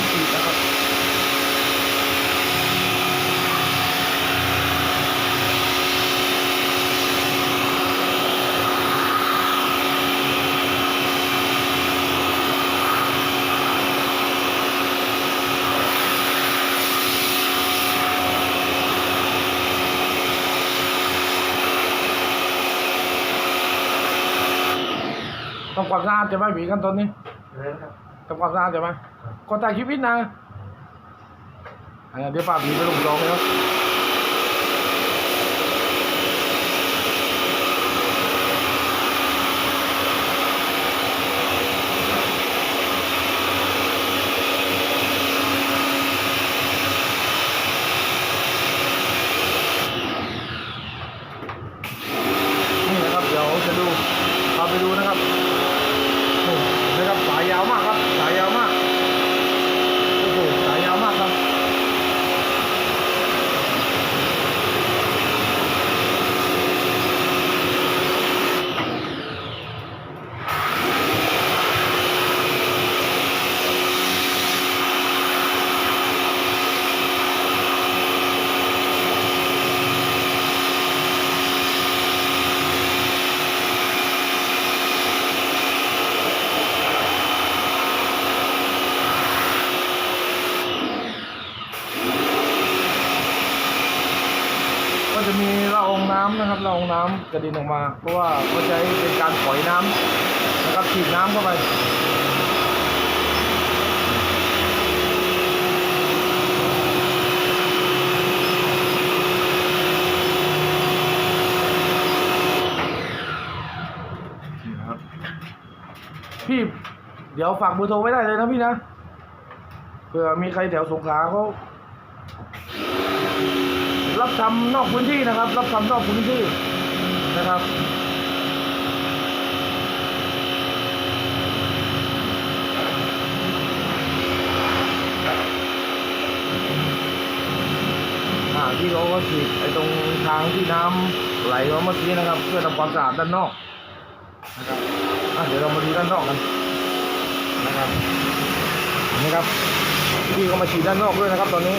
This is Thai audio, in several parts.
không thì xã hội Cầm quạt ra cho ba bị căn Tuấn đi. Dạ. Cầm quạt ra cho ba. คนตายชีวิตนะเดี๋ยวฝากมีไปลงจองเลยครับ นี่นะครับเดี๋ยวจะดูพาไปดูนะครับนี่เห็นะครับสายยาวมากครับ สายยาวมากโอ้โหสายยาวมากครับก็จะมีละออง น้ำนะครับละอองน้ำกระด็นออกมา เพราะว่าเขาใช้เป็นการปล่อยน้ำนะครับฉีดน้ำเข้าไปนี่ครับพี่เดี๋ยวฝากเบอร์โทรไว้ได้เลยนะพี่นะเผื่อมีใครแถวสงขลาเขา ทำนอกพื้นที่นะครับ รับทำนอกพื้นที่นะครับที่เขาก็ฉีดไอ้ตรงทางที่น้ำไหลมาเมื่อกี้นะครับ เพื่อทำความสะอาดด้านนอกนะครับเดี๋ยวเรามาดูด้านนอกกันนะครับนไหมครับพี่ก็มาฉีดด้านนอกด้วยนะครับ ตอนนี้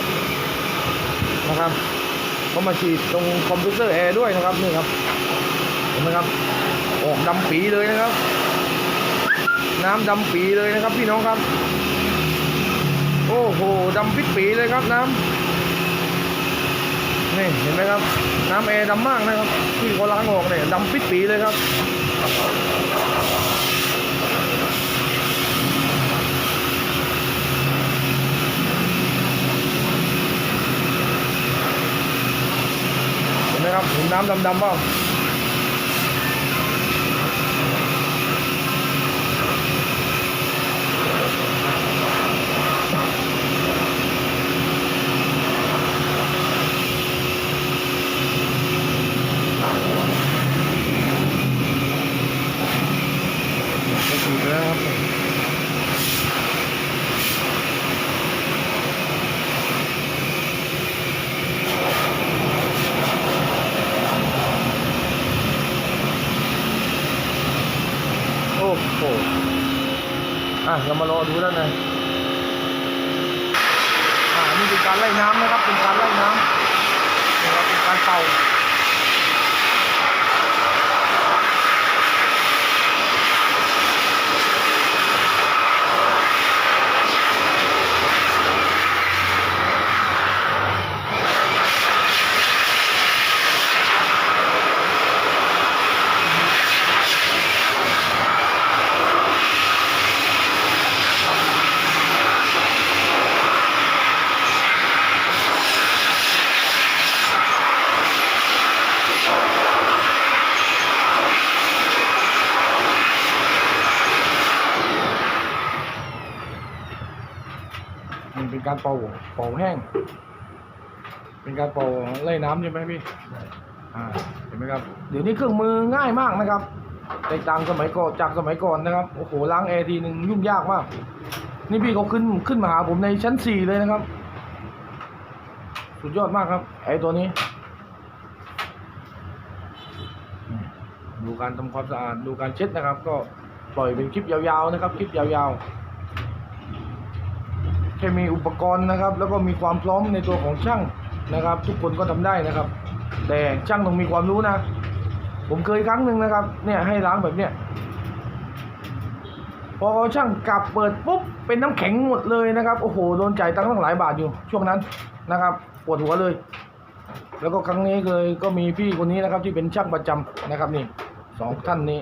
นะครับ เขามาฉีดตรงคอมพิวเตอร์แอร์ด้วยนะครับนี่ครับเห็นไหมครับออกดำปีเลยนะครับ น้ำดำปีเลยนะครับ พี่น้องครับ โอ้โหดำปิดปีเลยครับน้ำนี่เห็นไหมครับ น้ำแอร์ดำมากนะครับที่เขาล้างออกเนี่ยดำปิดปีเลยครับ เห็นน้ำดำๆบ้างะถูกแล้วครับโอ้โห อะเรามารอดูด้านในอ่านี่เป็นการไล่น้ำนะครับ เป็นการไล่น้ำนะครับเป็นการเป่า เป็นการเป่าเป่าแห้ง เป็นการเป่าไล่น้ำใช่ไหมพี่อ่าเห็นไหมครับ เดี๋ยวนี้เครื่องมือง่ายมากนะครับแตกต่างสมัยก่อนจากสมัยก่อนนะครับโอ้โหล้างแอร์ทีหนึ่งยุ่งยากมาก นี่พี่เขาขึ้นขึ้นมาหาผมในชั้นสี่เลยนะครับ สุดยอดมากครับ ไอตัวนี้ ดูการทำความสะอาดดูการเช็ดนะครับ ก็ปล่อยเป็นคลิปยาวๆนะครับ คลิปยาวๆ แค่มีอุปกรณ์นะครับ แล้วก็มีความพร้อมในตัวของช่างนะครับ ทุกคนก็ทำได้นะครับ แต่ช่างต้องมีความรู้นะ ผมเคยครั้งหนึ่งนะครับ เนี่ยให้ล้างแบบเนี้ยพอเขาช่างกลับเปิดปุ๊บเป็นน้ำแข็งหมดเลยนะครับโอ้โหโดนจ่ายตังค์ตั้งหลายบาทอยู่ช่วงนั้นนะครับปวดหัวเลย แล้วก็ครั้งนี้เลยก็มีพี่คนนี้นะครับ ที่เป็นช่างประจำนะครับนี่สองท่านนี้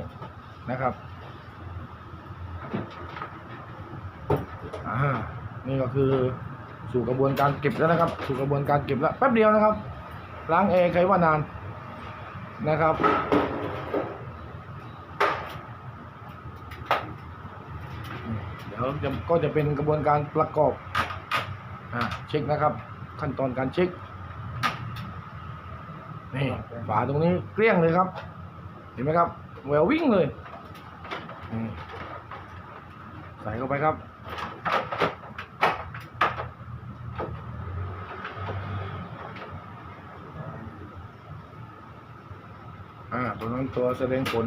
นะครับอ่า นี่ก็คือสู่กระบวนการเก็บแล้วนะครับ สู่กระบวนการเก็บแล้วแป๊บเดียวนะครับ ล้างแอร์ใครว่านานนะครับ เดี๋ยวจะก็จะเป็นกระบวนการประกอบอ่าเช็คนะครับ ขั้นตอนการเช็คนี่ฝาตรงนี้เกลี้ยงเลยครับ เห็นไหมครับแวววิ่งเลยใส่เข้าไปครับ อ่าตัวนั้นตัวแสดงผล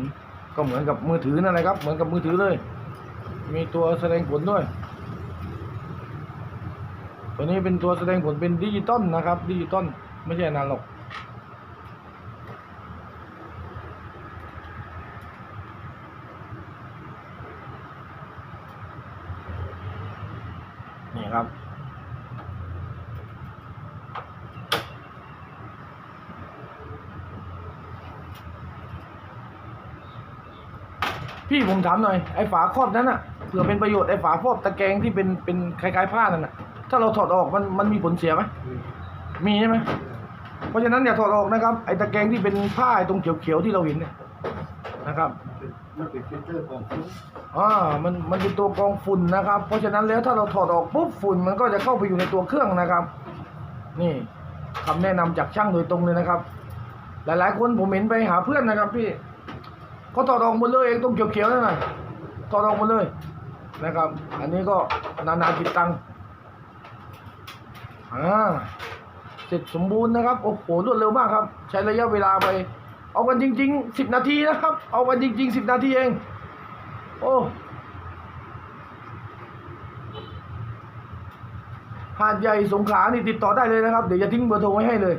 ก็เหมือนกับมือถือนั่นแหละครับ เหมือนกับมือถือเลย มีตัวแสดงผลด้วย ตัวนี้เป็นตัวแสดงผลเป็นดิจิตอลนะครับ ดิจิตอลไม่ใช่นาล็อกนี่ครับ พี่ผมถามหน่อยไอ้ฝาครอบนั้นอะเผื่อเป็นประโยชน์ไอ้ฝาครอบตะแกรงที่เป็นเป็นคล้ายๆผ้านั่นน่ะ ถ้าเราถอดออกมันมันมีผลเสียไหมมีใช่ไหมเพราะฉะนั้นอย่าถอดออกนะครับไอ้ตะแกรงที่เป็นผ้าไอ้ตรงเขียวๆที่เราเห็นเนี่ยนะครับมันเป็นฟิลเตอร์ของฟุ้งอ่ามันมันเป็นตัวกรองฝุ่นนะครับ เพราะฉะนั้นแล้วถ้าเราถอดออกปุ๊บฝุ่นมันก็จะเข้าไปอยู่ในตัวเครื่องนะครับ นี่คำแนะนำจากช่างโดยตรงเลยนะครับ หลายๆคนผมเห็นไปหาเพื่อนนะครับพี่ เขาถอดออกหมดเลยเองตรงเขียวๆนั่นน่ะถอดออกหมดเลยนะครับ อันนี้ก็นานาจิตตังอ่าเสร็จสมบูรณ์นะครับโอ้โหรวดเร็วมากครับ ใช้ระยะเวลาไป เอากันจริงๆสิบนาทีนะครับ เอากันจริงๆสิบนาทีเอง โอ้หาดใหญ่สงขลานี่ติดต่อได้เลยนะครับ เดี๋ยวจะทิ้งเบอร์โทรไว้ให้เลย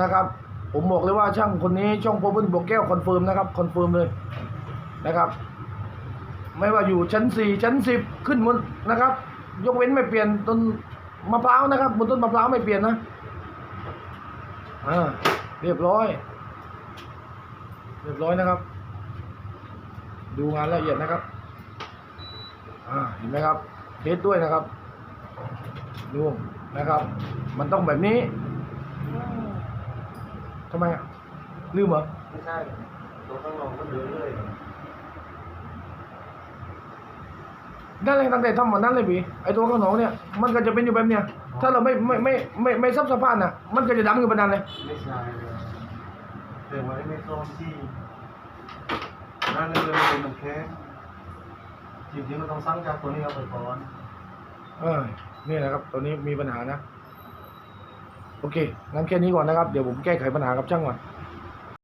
นะครับ ผมบอกเลยว่าช่างคนนี้ช่องโพเบิลบวกแก้วคอนเฟิร์มนะครับคอนเฟิร์มเลยนะครับ ไม่ว่าอยู่ชั้นสี่ชั้นสิบขึ้นบนนะครับ ยกเว้นไม่เปลี่ยนต้นมะพร้าวนะครับบนต้นมะพร้าวไม่เปลี่ยนนะอ่าเรียบร้อย เรียบร้อยนะครับ ดูงานละเอียดนะครับอ่าเห็นไหมครับเทสด้วยนะครับดูนะครับ มันต้องแบบนี้ ทำไมอะลืมเหรอไม่ใช่ตัวข้างนอกมันเดือดเลยนั่นเลยตั้งแต่ทำวันนั้นเลยพี่ไอตัวข้างหนองเนี่ย มันก็จะเป็นอยู่แบบเนี้ยถ้าเราไม่ไม่ไม่ไม่ไม่ซับสะพานอะ มันก็จะดังอยู่แบบนั้นเลยไม่ใช่เลยแต่ว่าไม่ซ้อมที่นั่นเลยเป็นมันแค่จริงๆมันต้องสั่งจากตัวนี้เอาไปก่อน เออนี่นะครับ ตัวนี้มีปัญหานะ โอเคงั้นแค่นี้ก่อนนะครับ เดี๋ยวผมแก้ไขปัญหากับช่างก่อน